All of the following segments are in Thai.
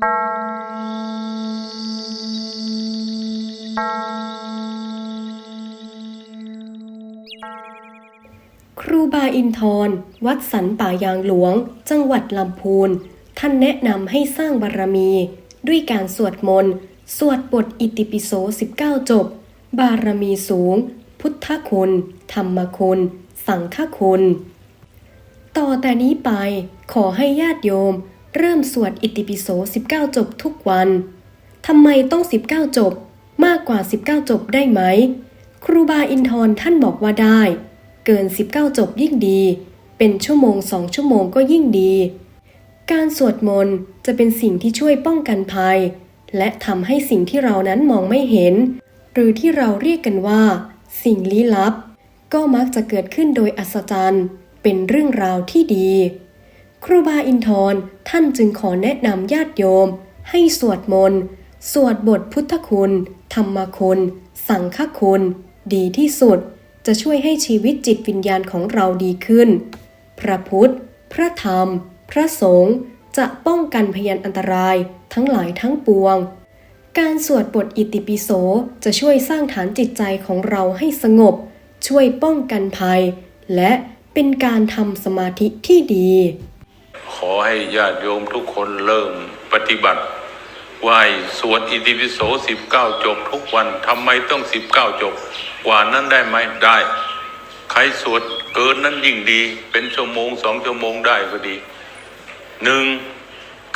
ครูบาอินทร์วัดสันป่ายางหลวง จังหวัดลำพูน ท่านแนะนำให้สร้างบารมี ด้วยการสวดมนต์ สวดบทอิติปิโส 19 จบ บารมีสูง พุทธคุณ ธรรมคุณ สังฆคุณ ต่อแต่นี้ไปขอให้ญาติโยม เริ่มสวดอิติปิโส 19 จบทุกวันทำไมต้อง 19 จบ มากกว่า 19 จบได้ไหม ครูบาอินทร์ท่านบอกว่าได้ เกิน 19 จบยิ่งดี เป็นชั่วโมงสองชั่วโมงก็ยิ่งดี การสวดมนต์จะเป็นสิ่งที่ช่วยป้องกันภัย และทำให้สิ่งที่เรานั้นมองไม่เห็น หรือที่เราเรียกกันว่า สิ่งลี้ลับ ก็มักจะเกิดขึ้นโดยอัศจรรย์ เป็นเรื่องราวที่ดี ครูบาอินทร์ท่านจึงขอแนะนำญาติโยม ให้สวดมนต์ สวดบทพุทธคุณ ธรรมคุณ สังฆคุณ ดีที่สุด จะช่วยให้ชีวิตจิตวิญญาณของเราดีขึ้น พระพุทธ พระธรรม พระสงฆ์จะป้องกันพยานอันตรายทั้งหลายทั้งปวง การสวดบทอิติปิโสจะช่วยสร้างฐานจิตใจของเราให้สงบ ช่วยป้องกันภัย และเป็นการทำสมาธิที่ดี ขอให้ญาติโยมทุกคนเริ่มปฏิบัติไหวสวดอิติปิโสสิบเก้าจบทุกวันทำไมต้องสิบเก้าจบ กว่านั้นได้ไหมได้ ใครสวดเกินนั้นยิ่งดี เป็นชั่วโมงสองชั่วโมงได้ก็ดีหนึ่ง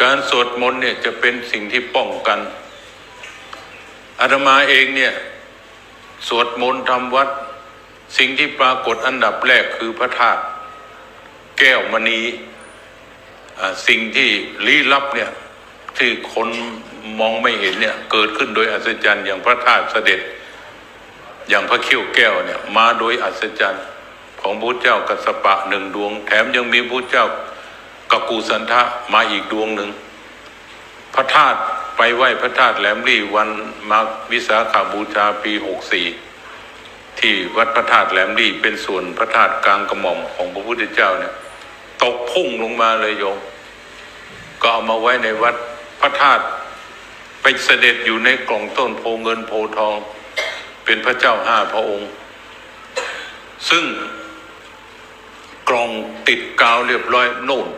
การสวดมนต์เนี่ยจะเป็นสิ่งที่ป้องกันอาตมาเองเนี่ยสวดมนต์ทำวัด สิ่งที่ปรากฏอันดับแรกคือพระธาตุแก้วมณี สิ่งที่ลี้ลับเนี่ยที่คนมองไม่เห็นเนี่ยเกิดขึ้นโดยอัศจรรย์อย่างพระธาตุเสด็จ อย่างพระเขี้ยวแก้วเนี่ยมาโดยอัศจรรย์ของพระเจ้ากัสปะหนึ่งดวง แถมยังมีพระเจ้ากกูสันทะมาอีกดวงหนึ่ง พระธาตุไปไหว้พระธาตุแหลมลี่วันมาวิสาขาบูชาปีหกสี่ที่วัดพระธาตุแหลมลี่เป็นส่วนพระธาตุกลางกระหม่อมของพระพุทธเจ้าเนี่ย ตกพุ่งลงมาเลยโยม ก็เอามาไว้ในวัดพระธาตุไปเสด็จอยู่ในกล่องต้นโพเงินโพทอง เป็นพระเจ้าห้าพระองค์ ซึ่งกล่องติดกาวเรียบร้อยโน่น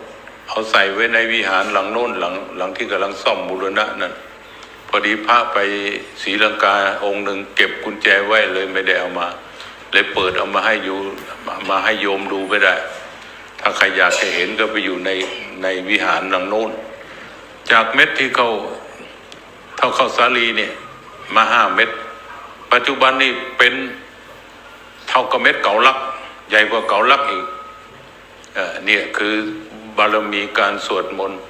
เอาใส่ไว้ในวิหารหลังโน่นหลังหลังที่กำลังซ่อมบูรณะนั่นพอดีพระไปศรีลังกาองค์หนึ่งเก็บกุญแจไว้เลยไม่ได้เอามา เลยเปิดเอามาให้อยู่มามาให้โยมดูไม่ได้ ถ้าใครอยากจะเห็นก็ไปอยู่ในในวิหารหลังโน้น จากเม็ดที่เขาเท่าข้าวสาลีเนี่ย มาห้าเม็ดปัจจุบันนี่เป็นเท่ากับเม็ดเก่าลัก ใหญ่กว่าเก่าลักอีกเอ่อเนี่ยคือบารมีการสวดมนต์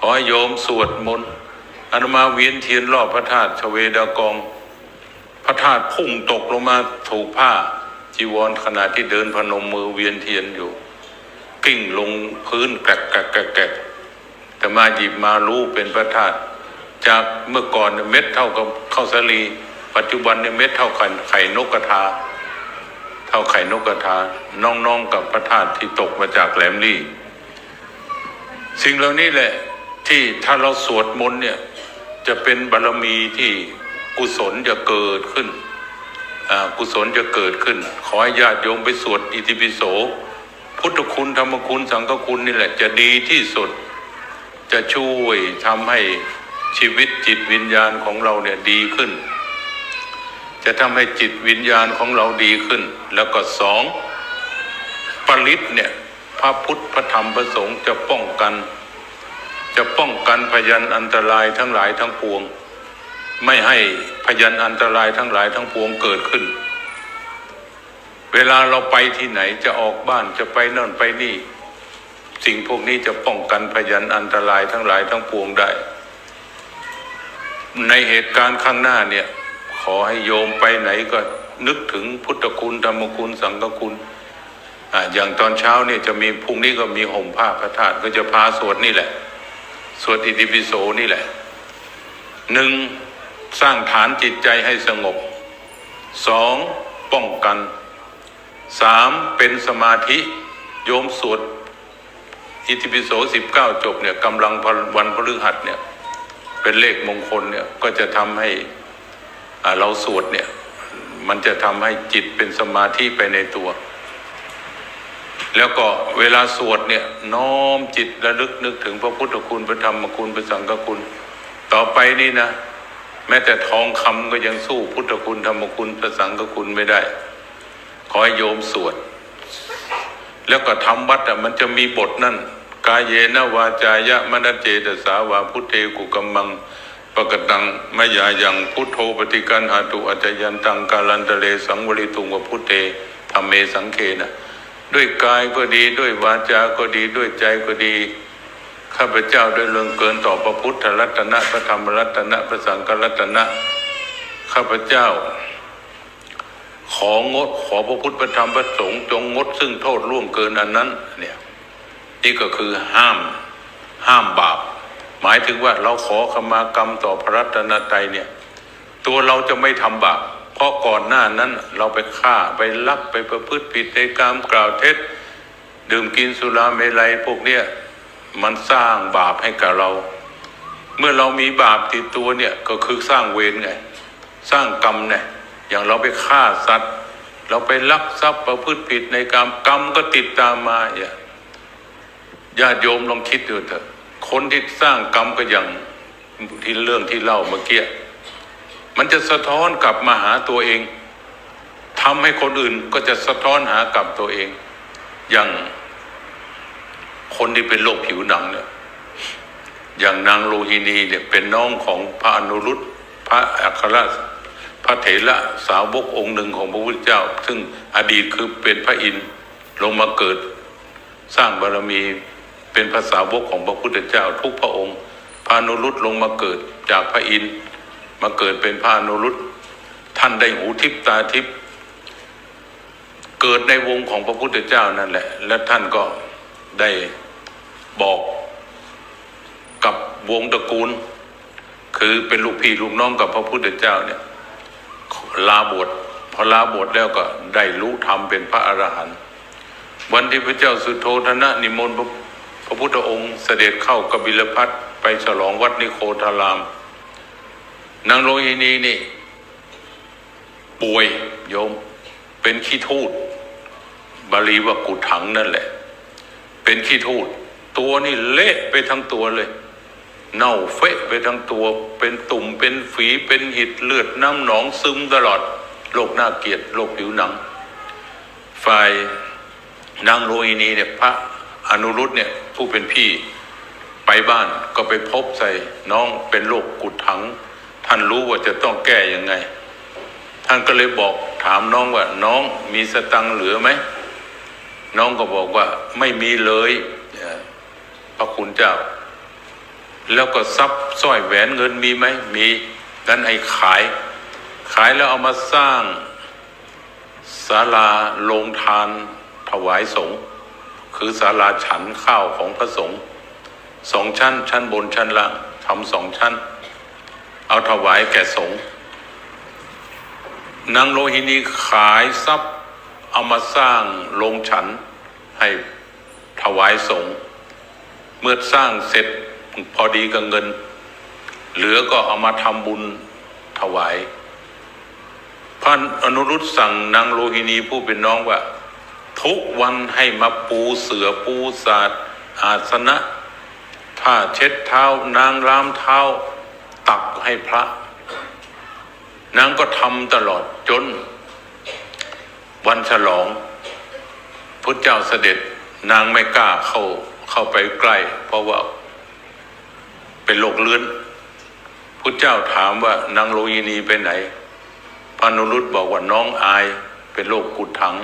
ขอโยมสวดมนต์อนุมาเวียนเทียนรอบพระธาตุชเวดากอง พระธาตุพุ่งตกลงมาถูกผ้าจีวรขณะที่เดินพนมมือเวียนเทียนอยู่ กิ้งลงพื้นแกรกแกรกแกรกแกรกแต่มาหยิบมารู้เป็นพระธาตุจากเมื่อก่อนเม็ดเท่ากับข้าวสาลี ปัจจุบันเนี่ยเม็ดเท่าไข่ไข่นกกระทา เท่าไข่นกกระทาน้องๆกับพระธาตุที่ตกมาจากแหลมลี่ สิ่งเหล่านี้แหละที่ถ้าเราสวดมนต์เนี่ยจะเป็นบารมีที่กุศลจะเกิดขึ้นอ่ากุศลจะเกิดขึ้น ขอให้ญาติโยมไปสวดอิติปิโส พุทธคุณธรรมคุณสังฆคุณนี่แหละ จะดีที่สุดจะช่วยทำให้ชีวิตจิตวิญญาณของเราเนี่ยดีขึ้น จะทำให้จิตวิญญาณของเราดีขึ้น แล้วก็สองปริตเนี่ยพระพุทธพระธรรมพระสงฆ์จะป้องกัน จะป้องกันพยันอันตรายทั้งหลายทั้งปวง ไม่ให้พยันอันตรายทั้งหลายทั้งปวงเกิดขึ้น เวลาเราไปที่ไหนจะออกบ้านจะไปนั่นไปนี่ สิ่งพวกนี้จะป้องกันพยันอันตรายทั้งหลายทั้งปวงได้ ในเหตุการณ์ข้างหน้าเนี่ย ขอให้โยมไปไหนก็นึกถึงพุทธคุณธรรมคุณสังฆคุณออย่างตอนเช้าเนี่ยจะมีพรุ่งนี้ก็มีห่มผ้าพระธาตุก็จะพาสวดนี่แหละ สวดอิติปิโสนี่แหละหนึ่งสร้างฐานจิตใจให้สงบสองป้องกัน สามเป็นสมาธิโยมสวดอิติปิโสสิบเก้าจบเนี่ยกำลังวันพฤหัสเนี่ย เป็นเลขมงคลเนี่ยก็จะทำให้เราสวดเนี่ย มันจะทำให้จิตเป็นสมาธิไปในตัว แล้วก็เวลาสวดเนี่ยน้อมจิตระลึกนึกถึงพระพุทธคุณพระธรรมคุณพระสังฆคุณ ต่อไปนี่นะ แม้แต่ทองคำก็ยังสู้พุทธคุณธรรมคุณพระสังฆคุณไม่ได้ ขอให้โยมสวด แล้วก็ทำวัดอะมันจะมีบทนั่น กายเยนวาจายะมนเจตสาวาพุทเทกุกัมมังปกตังมยายังพุทโธปฏิกันหาตุอจยันตังกาลันตะเลสังวริตุงวพุทเทธรรมเมสังเคนะด้วยกายก็ดีด้วยวาจาก็ดีด้วยใจก็ดีข้าพเจ้าได้เลืองเกินต่อพระพุทธรัตนะพระธรรมรัตนะพระสังฆรัตนะข้าพเจ้า ของดขอพระพุทธพระธรรมพระสงฆ์จงงดซึ่งโทษร่วงเกินอันนั้น เนี่ยนี่ก็คือห้าม ห้ามบาป หมายถึงว่าเราขอขมากรรมต่อพระรัตนตรัยเนี่ย ตัวเราจะไม่ทำบาปเพราะก่อนหน้านั้นเราไปฆ่าไปลักไปประพฤติผิดในกรรมกล่าวเท็จ ดื่มกินสุราเมลัยพวกเนี้ยมันสร้างบาปให้กับเรา เมื่อเรามีบาปติดตัวเนี่ยก็คือสร้างเวรไง สร้างกรรมเนี่ย อย่างเราไปฆ่าสัตว์ เราไปลักทรัพย์ประพฤติผิดในกรรมกรรมก็ติดตามมาอย่าญาติโยมลองคิดดูเถอะคนที่สร้างกรรมก็อย่างที่เรื่องที่เล่าเมื่อกี้มันจะสะท้อนกลับมาหาตัวเองทำให้คนอื่นก็จะสะท้อนหากลับตัวเอง อย่างคนที่เป็นโรคผิวหนังเนี่ยอย่างนางโลหินีเนี่ยเป็นน้องของพระอนุรุตพระอัคร พระเถระสาวกองค์หนึ่งของพระพุทธเจ้า ซึ่งอดีตคือเป็นพระอินทร์ลงมาเกิด สร้างบารมีเป็นภาษาวกของพระพุทธเจ้า ทุกพระองค์พระอนุรุตลงมาเกิดจากพระอินทร์มาเกิดเป็นพระอนุรุตท่านได้หูทิพตาทิพเกิดในวงของพระพุทธเจ้านั่นแหละ และท่านก็ได้บอกกับวงตระกูล คือเป็นลูกพี่ลูกน้องกับพระพุทธเจ้าเนี่ย ลาบวชพอลาบวชแล้วก็ได้รู้ธรรมเป็นพระอรหันต์วันที่พระเจ้าสุโธธนะนิมนต์พระพุทธองค์เสด็จเข้ากบิลพัทไปฉลองวัดนิโคธาราม นางโลหินีนี่ ป่วยโยม เป็นขี้ทูดบาลีว่ากุถังนั่นแหละ เป็นขี้ทูดตัวนี่เละไปทั้งตัวเลย เน่าเฟะไปทั้งตัวเป็นตุ่มเป็นฝีเป็นหิดเลือดน้ำหนองซึมตลอดโรคหน้าเกลียดโรคผิวหนัง ฝ่ายนางโรฮินีเนี่ยพระอนุรุตเนี่ยผู้เป็นพี่ไปบ้านก็ไปพบใส่น้องเป็นโรคกุดถัง ท่านรู้ว่าจะต้องแก้ยังไง ท่านก็เลยบอกถามน้องว่า น้องมีสตังค์เหลือไหมน้องก็บอกว่าไม่มีเลยพระคุณเจ้า แล้วก็ทรัพย์สร้อยแหวนเงินมีไหมมีงั้นไอ้ขาย ขายแล้วเอามาสร้างศาลาโรงทานถวายสงฆ์คือศาลาฉันข้าวของพระสงฆ์สองชั้น ชั้นบนชั้นล่างทำสองชั้น เอาถวายแก่สงฆ์นางโลหินีขายทรัพย์เอามาสร้างโรงฉันให้ถวายสงฆ์เมื่อสร้างเสร็จ พอดีกับเงิน เหลือก็เอามาทำบุญถวายพระอนุรุตสั่งนางโลหินีผู้เป็นน้องว่า ทุกวันให้มาปูเสือปูศาสตร์อาสนะผ้าเช็ดเท้า นางล้ามเท้า ตักให้พระ นางก็ทำตลอดจน วันฉลองพุทธเจ้าเสด็จนางไม่กล้าเข้าเข้าไปใกล้ เพราะว่า เป็นโรคเลื้อนพุทธเจ้าถามว่านางโลยินีไปไหนพานุรุตบอกว่าน้องอายเป็นโรคกุดถัง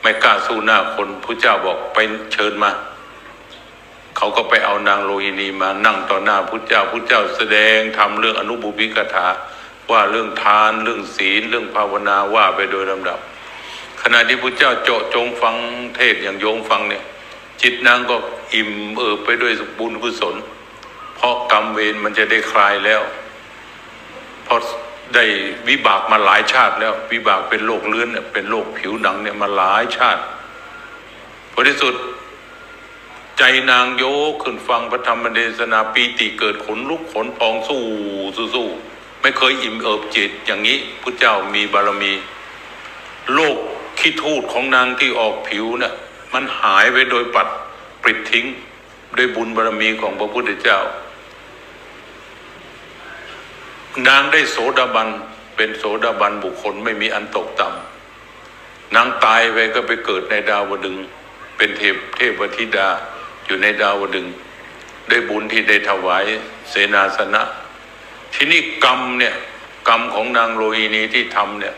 ไม่กล้าสู้หน้าคนพุทธเจ้าบอกไปเชิญมาเขาก็ไปเอานางโลหินีมานั่งต่อหน้าพุทธเจ้าพุทธเจ้าแสดงทำเรื่องอนุบุพิกถาว่าเรื่องทานเรื่องศีลเรื่องภาวนาว่าไปโดยลำดับ ขณะที่พุทธเจ้าเจาะจงฟังเทศอย่างโยมฟังเนี่ย จิตนางก็อิ่มเอิบไปด้วยบุญกุศล เพราะกรรมเวรมันจะได้คลายแล้ว เพราะได้วิบากมาหลายชาติแล้ว วิบากเป็นโรคเลื้อนเนี่ยเป็นโรคผิวหนังเนี่ยมาหลายชาติผลที่สุดใจนางโยกขึ้นฟังพระธรรมเทศนาปีติเกิดขนลุกขนพองสู้สู้สู้ไม่เคยอิ่มเอิบจิตอย่างนี้พระเจ้ามีบารมี โลกขี้ทูดของนางที่ออกผิวน่ะมันหายไปโดยปัดปลิดทิ้ง ด้วยบุญบารมีของพระพุทธเจ้า นางได้โสดาบัน เป็นโสดาบันบุคคลไม่มีอันตกต่ำนางตายไปก็ไปเกิดในดาวดึง เป็นเทพเทพธิดาอยู่ในดาวดึง ได้บุญที่ได้ถวายเสนาสนะ ทีนี้กรรมเนี่ยกรรมของนางโรฮินีที่ทำเนี่ย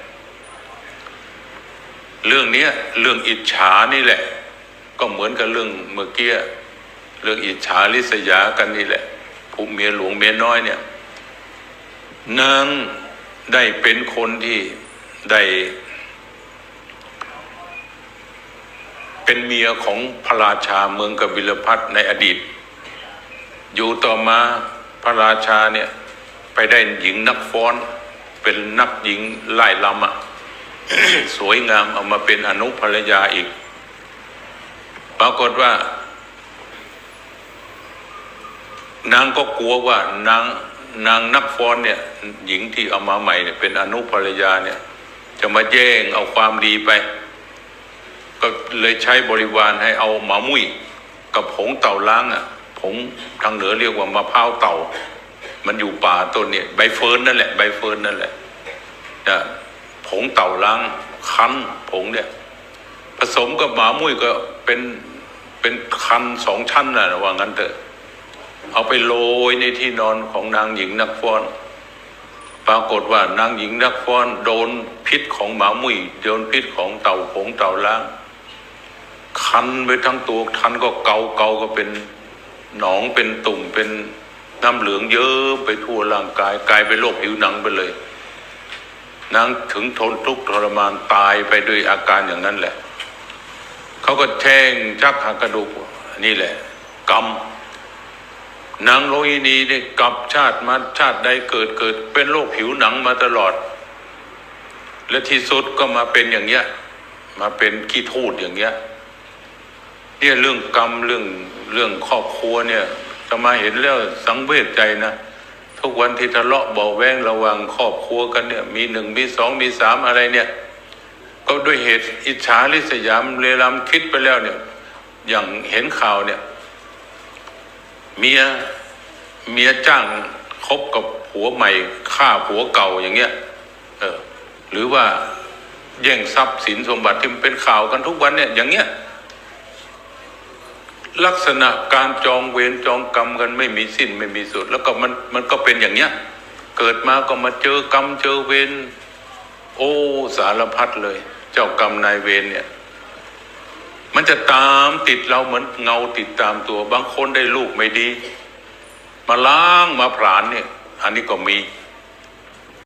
เรื่องนี้เรื่องอิจฉานี่แหละ ก็เหมือนกับเรื่องเมื่อกี้เรื่องอิจฉาริษยากันนี่แหละผู้เมียหลวงเมียน้อยเนี่ย นางได้เป็นคนที่ได้เป็นเมียของพระราชาเมืองกบิลพัทในอดีต อยู่ต่อมาพระราชาเนี่ยไปได้หญิงนักฟ้อนเป็นนักหญิงไล่ลำอะสวยงามเอามาเป็นอนุภรรยาอีก ปรากฏว่า นางก็กลัวว่านาง นางนักฟ้อนเนี่ยหญิงที่เอามาใหม่เนี่ยเป็นอนุภรรยาเนี่ยจะมาแย่งเอาความดีไป ก็เลยใช้บริวารให้เอาหมามุ้ยกับผงเต่าล้างอะผงทางเหนือเรียกว่ามะพร้าวเต่า มันอยู่ป่าต้นเนี่ยใบเฟิร์นนั่นแหละใบเฟิร์นนั่นแหละนะผงเต่าล้างคั้นผงเนี่ยผสมกับหมามุ้ยก็เป็นเป็นคันสองชั้นนะว่างั้นเถอะ เอาไปโรยในที่นอนของนางหญิงนักฟ้อน ปรากฏว่านางหญิงนักฟ้อนโดนพิษของหมามุยโดนพิษของเต่าผงเต่าล้างคันไปทั้งตัวคันก็เกาเกาก็เป็นหนองเป็นตุ่มเป็นน้ำเหลืองเยอะไปทั่วร่างกายกลายเป็นโรคผิวหนังไปเลยนางถึงทนทุกข์ทรมานตายไปด้วยอาการอย่างนั้นแหละ เขาก็แช่งชักหักกระดูกนี่แหละ กรรม นางโลหินีเนี่ยกลับชาติมาชาติใดเกิดเกิด เป็นโรคผิวหนังมาตลอด และที่สุดก็มาเป็นอย่างเงี้ย มาเป็นขี้ทูดอย่างเงี้ยเนี่ยเรื่องกรรมเรื่องเรื่องครอบครัวเนี่ยจะมาเห็นแล้วสังเวชใจนะทุกวันที่ทะเลาะเบาแวงระวังครอบครัวกันเนี่ย มีหนึ่งมีสองมีสามอะไรเนี่ย ก็ด้วยเหตุอิจฉาริษยามเลลำคิดไปแล้วเนี่ย อย่างเห็นข่าวเนี่ย เมียเมียจ้างคบกับผัวใหม่ฆ่าผัวเก่าอย่างเงี้ย เออ หรือว่าแย่งทรัพย์สินสมบัติที่มันเป็นข่าวกันทุกวันเนี่ยอย่างเงี้ย ลักษณะการจองเวรจองกรรมกันไม่มีสิ้นไม่มีสุด แล้วก็มันมันก็เป็นอย่างเงี้ย เกิดมาก็มาเจอกรรมเจอเวรโอ้สารพัดเลย เจ้ากรรมนายเวรเนี่ย มันจะตามติดเราเหมือนเงาติดตามตัว บางคนได้ลูกไม่ดี มาล้างมาผลาญเนี่ย อันนี้ก็มี